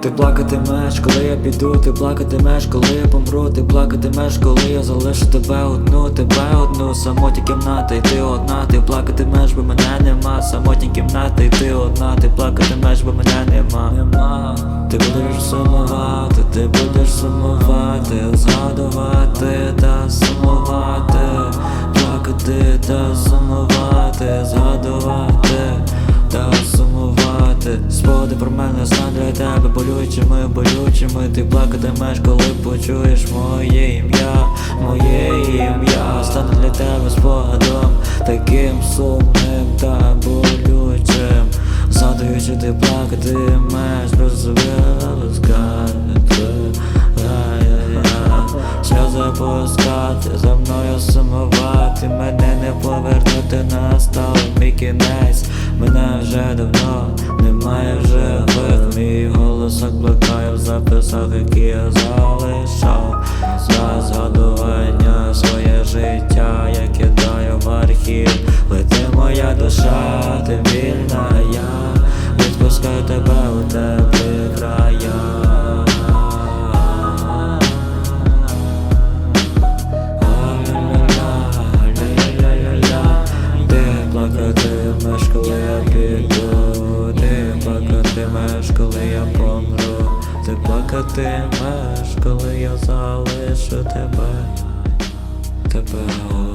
Ти плакатимеш, коли я піду, ти плакатимеш, коли я помру, ти плакатимеш, коли я залишу тебе одну, тебе одну, самотня кімната, і ти одна, ти плакатимеш, бо мене нема, самотня кімната, і ти одна, ти плакатимеш, бо мене нема. нема. Ти будеш сумувати, ти будеш сумувати, згадувати та сумувати, плакати та сумувати, згадувати та сумувати. Про мене знай для тебе болючими, болючими. Ти плакатимеш, коли почуєш моє ім'я, моє ім'я стане для тебе спогадом, таким сумним та болючим. Згадуючи, ти плакатимеш, розвилискати. Сльози пускати, за мною сумувати, мене не повернути, настав мій кінець, мене вже давно мій голосок блукає в записах, які я залишав. За згадування своє життя, я кидаю в архів, лети моя душа, ти вільна плакатимеш, коли я залишу тебе, тебе.